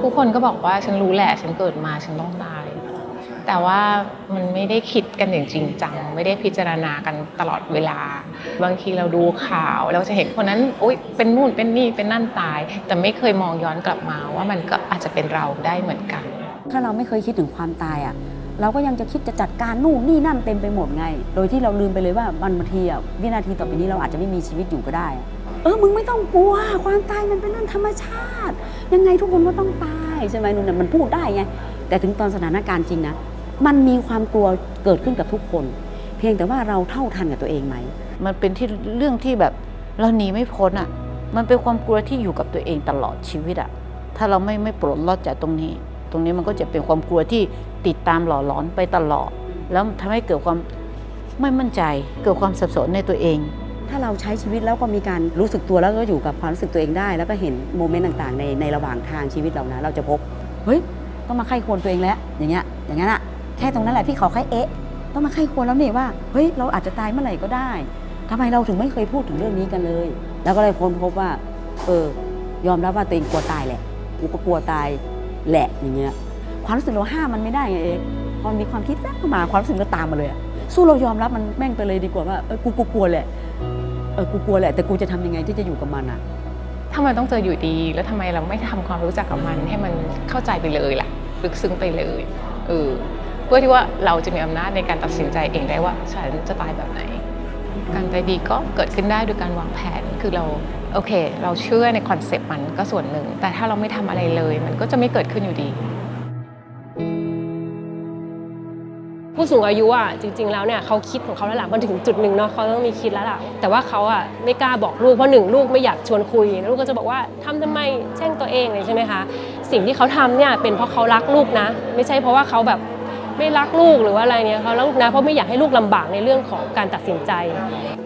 ทุกคนก็บอกว่าฉันรู้แหละ ฉันเกิดมาฉันต้องตาย แต่ว่ามันไม่ได้คิดกันอย่างจริงจัง ไม่ได้พิจารณากันตลอดเวลา บางทีเราดูข่าวเราจะเห็นคนนั้นโอ๊ยเป็นนู่นเป็นนี่เป็นนั่นตาย แต่ไม่เคยมองย้อนกลับมาว่ามันก็อาจจะเป็นเราได้เหมือนกัน ถ้าเราไม่เคยคิดถึงความตายอะเราก็ยังจะคิดจะจัดการนู่นนี่นั่นเต็มไปหมดไง โดยที่เราลืมไปเลยว่าบางทีอะวินาทีต่อไปนี้เราอาจจะไม่มีชีวิตอยู่ก็ได้ เออมึงไม่ต้องกลัว ความตายมันเป็นเรื่องธรรมชาติ ยังไงทุกคนก็ต้องตายใช่ไหมนุ่นนะมันพูดได้ไงแต่ถึงตอนสถานการณ์จริงนะมันมีความกลัวเกิดขึ้นกับทุกคน เพียงแต่ว่าเราเท่าทันกับตัวเองไหมมันเป็นที่เรื่องที่แบบเราหนีไม่พ้นอะ มันเป็นความกลัวที่อยู่กับตัวเองตลอดชีวิตอะ ถ้าเราไม่ไม่ปลดล็อกจากตรงนี้ ตรงนี้มันก็จะเป็นความกลัวที่ติดตามหล่อหลอนไปตลอด แล้วทำให้เกิดความไม่มั่นใจ เกิดความสับสนในตัวเอง ถ้าเราใช้ชีวิตแล้วก็มีการรู้สึกตัวแล้วก็อยู่กับความรู้สึกตัวเองได้ แล้วก็เห็นโมเมนต์ต่างๆ ในในระหว่างทางชีวิตเรานะ เราจะพบเฮ้ยต้องมาไข้ควรตัวเองแล้ว อย่างเงี้ยอย่างนั้นอะแค่ตรงนั้นแหละที่เขาไข้เอ๊ะต้องมาไข้ควรแล้วนี่ว่าเฮ้ยเราอาจจะตายเมื่อไหร่ก็ได้ทำไมเราถึงไม่เคยพูดถึงเรื่องนี้กันเลย แล้วก็เลยค้นพบว่า เออ ยอมรับว่าตัวเองกลัวตายแหละกูก็กลัวตายแหละอย่างเงี้ย ความรู้สึกเราห้ามมันไม่ได้ไงเองพอมีความคิดแทรกเข้ามาความรู้สึกก็ตามมาเลยสู้เรายอมรับมันแม่งไปเลยดีกว่าว่าเออกูกูกลัวแหละ เออกูกลัวแหละแต่กูจะทำยังไงที่จะอยู่กับมันอะถ้ามันต้องเจออยู่ดี แล้วทำไมเราไม่ทำความรู้จักกับมันให้มันเข้าใจไปเลยล่ะลึกซึ้งไปเลยเออเพื่อที่ว่าเราจะมีอำนาจในการตัดสินใจเองได้ว่าฉันจะตายแบบไหน การตายดีก็เกิดขึ้นได้โดยการวางแผนคือเราโอเค เราเชื่อในคอนเซปต์มันก็ส่วนหนึ่ง แต่ถ้าเราไม่ทำอะไรเลย มันก็จะไม่เกิดขึ้นอยู่ดี ผู้สูงอายุอะจริง ๆแล้วเนี่ยเขาคิดของเขาแล้วล่ะมันถึงจุดหนึ่งเนาะเขาต้องมีคิดแล้วล่ะแต่ว่าเขาอะไม่กล้าบอกลูกเพราะหนึ่งลูกไม่อยากชวนคุยแล้วลูกก็จะบอกว่าทำทำไมแช่งตัวเองเลยใช่ไหมคะสิ่งที่เขาทำเนี่ยเป็นเพราะเขารักลูกนะ ไม่ใช่เพราะว่าเขาแบบไม่รักลูกหรือว่าอะไรเนี่ยเขารักลูกนะเพราะไม่อยากให้ลูกลำบากในเรื่องของการตัดสินใจ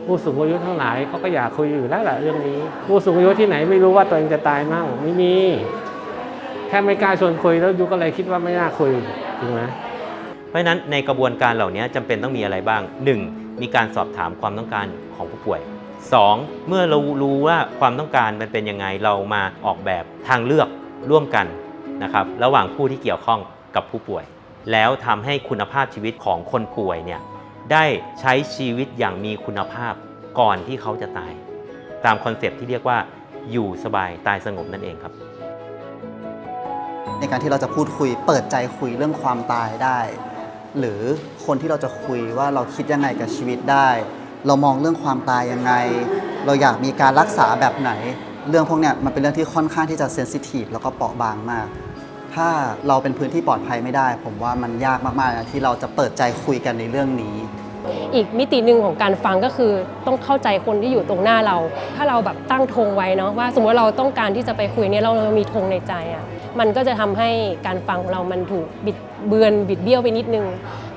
ผู้สูงอายุทั้งหลายเขาก็อยากคุยอยู่แล้วแหละเรื่องนี้ ผู้สูงอายุที่ไหนไม่รู้ว่าตัวเองจะตายมั่งไม่มีแค่ไม่กล้าชวนคุยแล้วยุก็เลยคิดว่าไม่น่าคุยจริงไหม เพราะฉะนั้นในกระบวนการเหล่านี้จำเป็นต้องมีอะไรบ้าง 1. มีการสอบถามความต้องการของผู้ป่วย 2. เมื่อเรารู้ว่าความต้องการมันเป็นยังไงเรามาออกแบบทางเลือกร่วมกันนะครับระหว่างผู้ที่เกี่ยวข้องกับผู้ป่วย แล้วทำให้คุณภาพชีวิตของคนป่วยเนี่ยได้ใช้ชีวิตอย่างมีคุณภาพก่อนที่เขาจะตาย ตามคอนเซปที่เรียกว่าอยู่สบายตายสงบนั่นเองครับ ในการที่เราจะพูดคุยเปิดใจคุยเรื่องความตายได้ หรือคนที่เราจะคุยว่าเราคิดยังไงกับชีวิตได้ เรามองเรื่องความตายยังไง เราอยากมีการรักษาแบบไหน เรื่องพวกเนี้ยมันเป็นเรื่องที่ค่อนข้างที่จะเซนซิทีฟแล้วก็เปราะบางมาก ถ้าเราเป็นพื้นที่ปลอดภัยไม่ได้ ผมว่ามันยากมากๆนะที่เราจะเปิดใจคุยกันในเรื่องนี้ อีกมิติหนึ่งของการฟังก็คือต้องเข้าใจคนที่อยู่ตรงหน้าเรา ถ้าเราแบบตั้งธงไว้เนาะว่า สมมติว่าเราต้องการที่จะไปคุยเนี่ยเราเรามีธงในใจอะ่ะมันก็จะทำให้การฟังของเรามันถูกบิด เบือนบิดเบี้ยวไปนิดนึง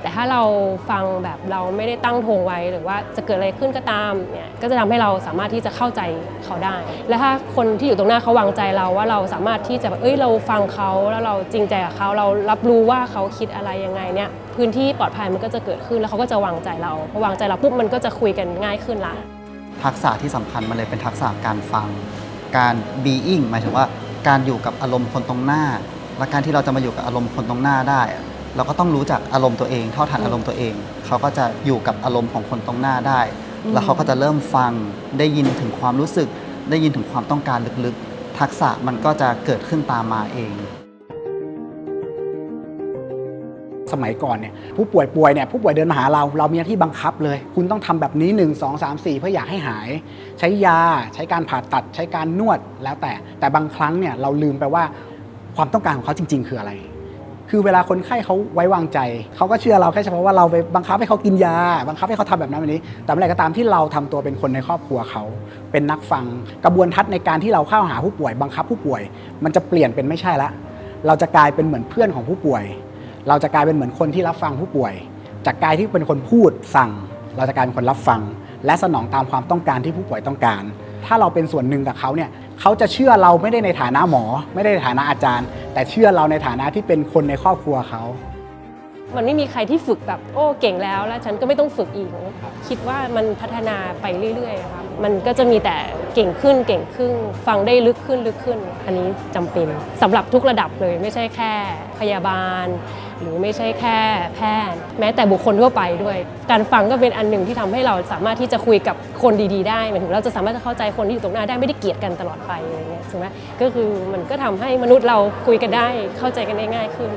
แต่ถ้าเราฟังแบบเราไม่ได้ตั้งธงไว้หรือว่าจะเกิดอะไรขึ้นก็ตามเนี่ยก็จะทำให้เราสามารถที่จะเข้าใจเขาได้ และถ้าคนที่อยู่ตรงหน้าเขาวางใจเราว่าเราสามารถที่จะแบบเอ้ยเราฟังเขาแล้วเราจริงใจกับเขาเรารับรู้ว่าเขาคิดอะไรยังไงเนี่ยพื้นที่ปลอดภัยมันก็จะเกิดขึ้นแล้วเขาก็จะวางใจเราพอวางใจเราปุ๊บมันก็จะคุยกันง่ายขึ้นละทักษะที่สำคัญมันเลยเป็นทักษะการฟัง การ being หมายถึงว่าการอยู่กับอารมณ์คนตรงหน้า และการที่เราจะมาอยู่กับอารมณ์คนตรงหน้าได้อะเราก็ต้องรู้จักอารมณ์ตัวเอง เท่าทันอารมณ์ตัวเอง เขาก็จะอยู่กับอารมณ์ของคนตรงหน้าได้ แล้วเขาก็จะเริ่มฟังได้ยินถึงความรู้สึก ได้ยินถึงความต้องการลึกๆ ทักษะมันก็จะเกิดขึ้นตามมาเองสมัยก่อนเนี่ยผู้ป่วยป่วยเนี่ยผู้ป่วยเดินมาหาเรา เรามีหน้าที่บังคับเลย คุณต้องทำแบบนี้ 1 2 3 4 เพื่ออยากให้หาย ใช้ยา ใช้การผ่าตัด ใช้การนวดแล้วแต่ แต่บางครั้งเนี่ยเราลืมไปว่า ความต้องการของเขาจริง ๆ คืออะไร คือเวลาคนไข้เขาไว้วางใจ เขาก็เชื่อเราแค่เฉพาะว่าเราไปบังคับให้เขากินยา บังคับให้เขาทำแบบนั้นแบบนี้ แต่เมื่อไรก็ตามที่เราทำตัวเป็นคนในครอบครัวเขา เป็นนักฟัง กระบวนทัศน์ในการที่เราเข้าหาผู้ป่วย บังคับผู้ป่วย มันจะเปลี่ยนเป็นไม่ใช่ละ เราจะกลายเป็นเหมือนเพื่อนของผู้ป่วย เราจะกลายเป็นเหมือนคนที่รับฟังผู้ป่วย จากกายที่เป็นคนพูดสั่ง เราจะกลายเป็นคนรับฟัง และสนองตามความต้องการที่ผู้ป่วยต้องการ ถ้าเราเป็นส่วนหนึ่งกับเขาเนี่ย เขาจะเชื่อเราไม่ได้ในฐานะหมอ ไม่ได้ในฐานะอาจารย์ แต่เชื่อเราในฐานะที่เป็นคนในครอบครัวเขา มันไม่มีใครที่ฝึกแบบโอ้เก่งแล้ว แล้วฉันก็ไม่ต้องฝึกอีก คิดว่ามันพัฒนาไปเรื่อยๆนะคะมันก็จะมีแต่เก่งขึ้นเก่งขึ้น ฟังได้ลึกขึ้นลึกขึ้น อันนี้จำเป็นสำหรับทุกระดับเลยไม่ใช่แค่ พยาบาล หรือไม่ใช่แค่แพทย์ แม้แต่บุคคลทั่วไปด้วย การฟังก็เป็นอันหนึ่งที่ทำให้เราสามารถที่จะคุยกับคนดีๆได้หมายถึงเราจะสามารถจะเข้าใจคนที่อยู่ตรงหน้าได้ไม่ได้เกลียดกันตลอดไปอะไรเงี้ยถูกไหมก็คือมันก็ทำให้มนุษย์เราคุยกันได้เข้าใจกันได้ง่ายขึ้น